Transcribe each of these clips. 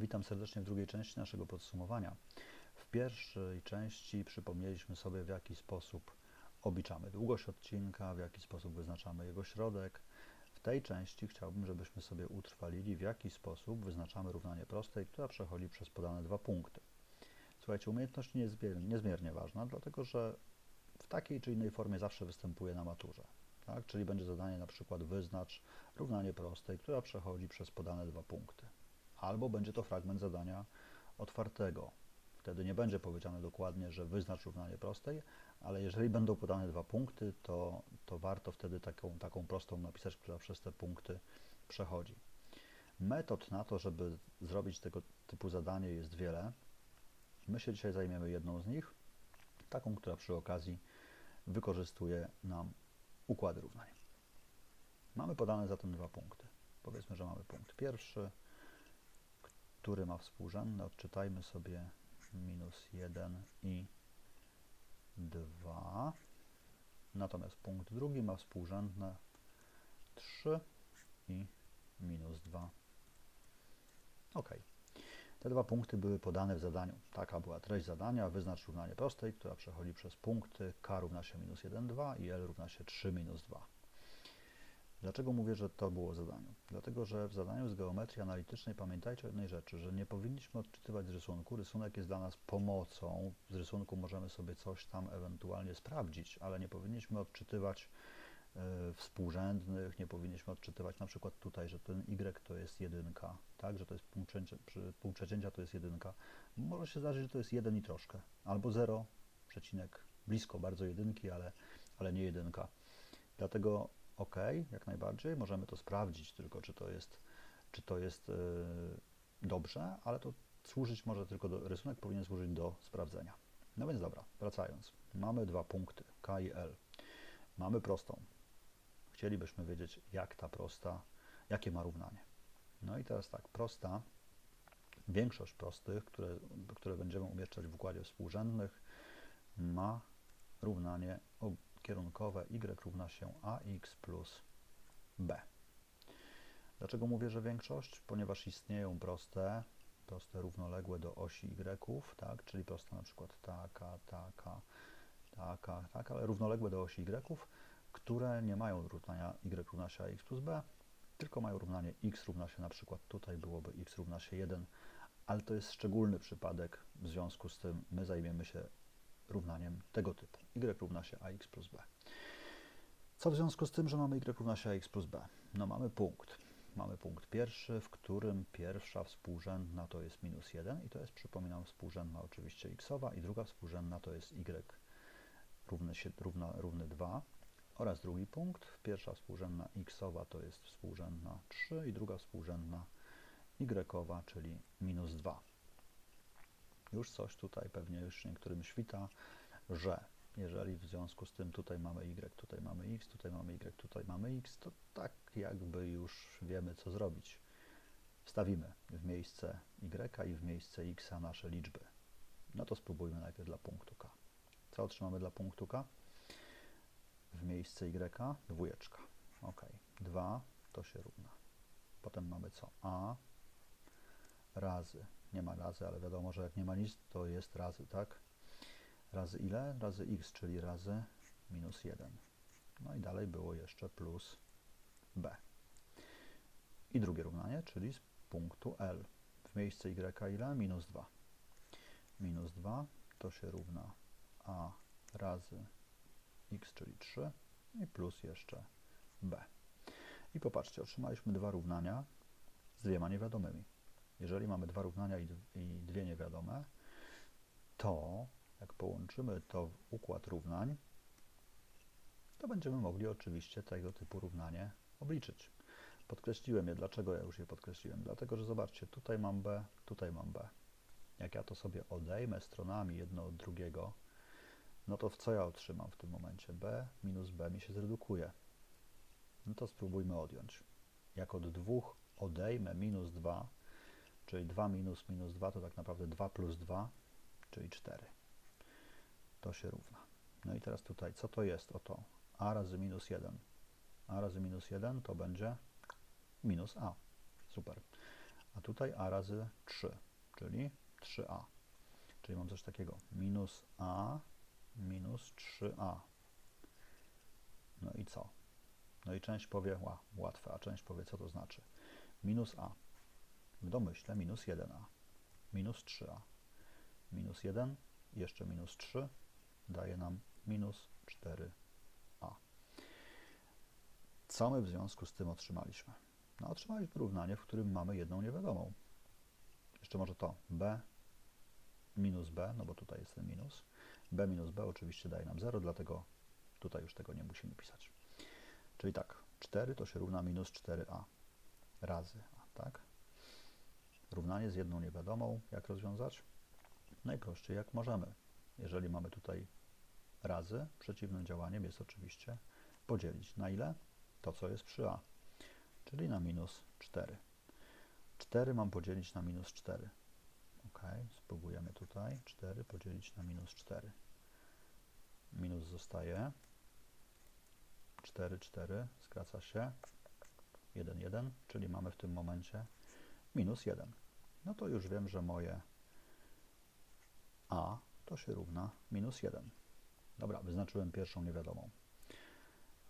Witam serdecznie w drugiej części naszego podsumowania. W pierwszej części przypomnieliśmy sobie, w jaki sposób obliczamy długość odcinka, w jaki sposób wyznaczamy jego środek. W tej części chciałbym, żebyśmy sobie utrwalili, w jaki sposób wyznaczamy równanie prostej, która przechodzi przez podane dwa punkty. Słuchajcie, umiejętność nie jest niezmiernie ważna, dlatego że w takiej czy innej formie zawsze występuje na maturze. Tak? Czyli będzie zadanie na przykład wyznacz równanie prostej, która przechodzi przez podane dwa punkty. Albo będzie to fragment zadania otwartego. Wtedy nie będzie powiedziane dokładnie, że wyznacz równanie prostej, ale jeżeli będą podane dwa punkty, to, to warto wtedy taką, taką prostą napisać, która przez te punkty przechodzi. Metod na to, żeby zrobić tego typu zadanie jest wiele. My się dzisiaj zajmiemy jedną z nich, taką, która przy okazji wykorzystuje nam układy równań. Mamy podane zatem dwa punkty. Powiedzmy, że mamy punkt pierwszy, który ma współrzędne. Odczytajmy sobie minus 1 i 2. Natomiast punkt drugi ma współrzędne 3 i minus 2. Ok. Te dwa punkty były podane w zadaniu. Taka była treść zadania. Wyznacz równanie prostej, która przechodzi przez punkty k równa się minus 1, 2 i l równa się 3 minus 2. Dlaczego mówię, że to było zadanie? Dlatego, że w zadaniu z geometrii analitycznej pamiętajcie o jednej rzeczy, że nie powinniśmy odczytywać z rysunku. Rysunek jest dla nas pomocą. Z rysunku możemy sobie coś tam ewentualnie sprawdzić, ale nie powinniśmy odczytywać y, współrzędnych, nie powinniśmy odczytywać na przykład tutaj, że ten y to jest jedynka, tak, że to jest pół, pół przecięcia to jest jedynka. Może się zdarzyć, że to jest jeden i troszkę, albo 0, przecinek, blisko bardzo jedynki, ale, ale nie jedynka. Dlatego ok, jak najbardziej, możemy to sprawdzić, tylko czy to jest, czy to jest yy, dobrze, ale to służyć może tylko do, rysunek powinien służyć do sprawdzenia. No więc dobra, wracając. Mamy dwa punkty, K i L. Mamy prostą. Chcielibyśmy wiedzieć, jak ta prosta, jakie ma równanie. No i teraz tak, prosta, większość prostych, które, które będziemy umieszczać w układzie współrzędnych, ma równanie kierunkowe y równa się ax plus b. Dlaczego mówię, że większość? Ponieważ istnieją proste, proste równoległe do osi y, tak? czyli prosta na przykład taka, taka, taka, taka, ale równoległe do osi y, które nie mają równania y równa się ax plus b, tylko mają równanie x równa się na przykład tutaj byłoby x równa się 1, ale to jest szczególny przypadek, w związku z tym my zajmiemy się równaniem tego typu. y równa się ax plus b. Co w związku z tym, że mamy y równa się ax plus b? No mamy punkt. Mamy punkt pierwszy, w którym pierwsza współrzędna to jest minus 1 i to jest, przypominam, współrzędna oczywiście xowa i druga współrzędna to jest y równy, się, równa, równy 2 oraz drugi punkt, pierwsza współrzędna xowa to jest współrzędna 3 i druga współrzędna y, czyli minus 2 już coś tutaj pewnie już niektórym świta, że jeżeli w związku z tym tutaj mamy y, tutaj mamy x, tutaj mamy y, tutaj mamy x, to tak jakby już wiemy, co zrobić. Wstawimy w miejsce y i w miejsce x nasze liczby. No to spróbujmy najpierw dla punktu k. Co otrzymamy dla punktu k? W miejsce y dwójeczka. Ok, 2 to się równa. Potem mamy co? a razy nie ma razy, ale wiadomo, że jak nie ma nic, to jest razy, tak? Razy ile? Razy x, czyli razy minus 1. No i dalej było jeszcze plus b. I drugie równanie, czyli z punktu L. W miejsce y ile? Minus 2. Minus 2 to się równa a razy x, czyli 3 i plus jeszcze b. I popatrzcie, otrzymaliśmy dwa równania z dwiema niewiadomymi. Jeżeli mamy dwa równania i, dwie niewiadome, to jak połączymy to w układ równań, to będziemy mogli oczywiście tego typu równanie obliczyć. Podkreśliłem je. Dlaczego ja już je podkreśliłem? Dlatego, że zobaczcie, tutaj mam b, tutaj mam b. Jak ja to sobie odejmę stronami jedno od drugiego, no to w co ja otrzymam w tym momencie? b minus b mi się zredukuje. No to spróbujmy odjąć. Jak od dwóch odejmę minus 2, czyli 2 minus minus 2 to tak naprawdę 2 plus 2, czyli 4. To się równa. No i teraz tutaj, co to jest? Oto a razy minus 1. a razy minus 1 to będzie minus a. Super. a tutaj a razy 3, czyli 3a. Czyli mam coś takiego, minus a minus 3a. No i co? No i część powie, ła, łatwe, a część powie, co to znaczy. Minus a. W domyśle minus 1a. Minus 3a. Minus 1, jeszcze minus 3 daje nam minus 4a. Co my w związku z tym otrzymaliśmy? No, otrzymaliśmy równanie, w którym mamy jedną niewiadomą. Jeszcze może to b minus b, no bo tutaj jest ten minus. b minus b oczywiście daje nam 0, dlatego tutaj już tego nie musimy pisać. Czyli tak, 4 to się równa minus 4a razy a, tak? Równanie z jedną niewiadomą, jak rozwiązać? Najprościej jak możemy. Jeżeli mamy tutaj razy, przeciwnym działaniem jest oczywiście podzielić na ile? To, co jest przy a, czyli na minus 4. 4 mam podzielić na minus 4. Ok, spróbujemy tutaj. 4 podzielić na minus 4. Minus zostaje. 4, 4, skraca się. 1, 1, czyli mamy w tym momencie minus 1. No to już wiem, że moje a to się równa minus 1. Dobra, wyznaczyłem pierwszą niewiadomą.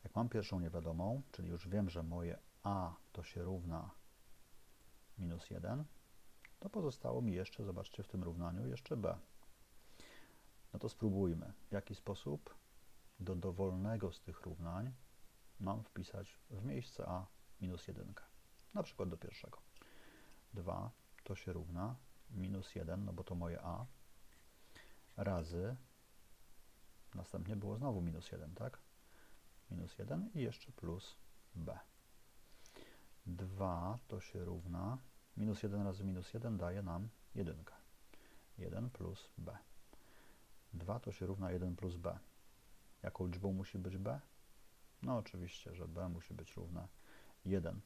Jak mam pierwszą niewiadomą, czyli już wiem, że moje a to się równa minus 1, to pozostało mi jeszcze, zobaczcie w tym równaniu, jeszcze b. No to spróbujmy, w jaki sposób do dowolnego z tych równań mam wpisać w miejsce a minus 1. Na przykład do pierwszego. 2 to się równa minus 1, no bo to moje a, razy, następnie było znowu minus 1, tak? Minus 1 i jeszcze plus b. 2 to się równa, minus 1 razy minus 1 daje nam 1. 1 plus b. 2 to się równa 1 plus b. Jaką liczbą musi być b? No oczywiście, że b musi być równe 1.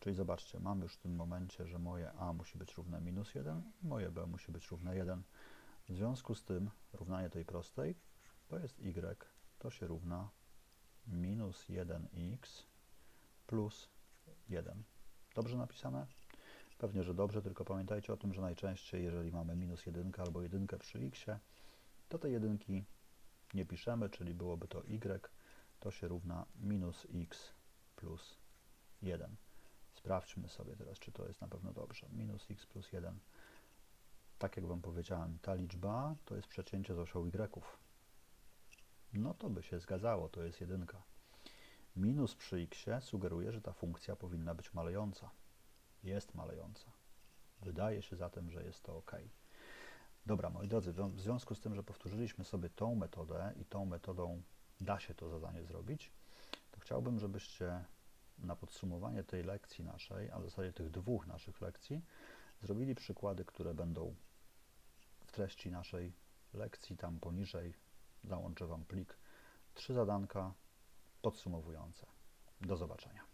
Czyli zobaczcie, mam już w tym momencie, że moje a musi być równe minus 1 i moje b musi być równe 1. W związku z tym równanie tej prostej to jest y, to się równa minus 1x plus 1. Dobrze napisane? Pewnie, że dobrze, tylko pamiętajcie o tym, że najczęściej, jeżeli mamy minus 1 albo 1 przy x, to te jedynki nie piszemy, czyli byłoby to y, to się równa minus x plus 1. Sprawdźmy sobie teraz, czy to jest na pewno dobrze. Minus x plus 1. Tak jak Wam powiedziałem, ta liczba to jest przecięcie z osią y. No to by się zgadzało, to jest jedynka. Minus przy x sugeruje, że ta funkcja powinna być malejąca. Jest malejąca. Wydaje się zatem, że jest to ok. Dobra, moi drodzy, w związku z tym, że powtórzyliśmy sobie tą metodę i tą metodą da się to zadanie zrobić, to chciałbym, żebyście na podsumowanie tej lekcji naszej, a w zasadzie tych dwóch naszych lekcji, zrobili przykłady, które będą w treści naszej lekcji, tam poniżej załączę Wam plik, trzy zadanka podsumowujące. Do zobaczenia.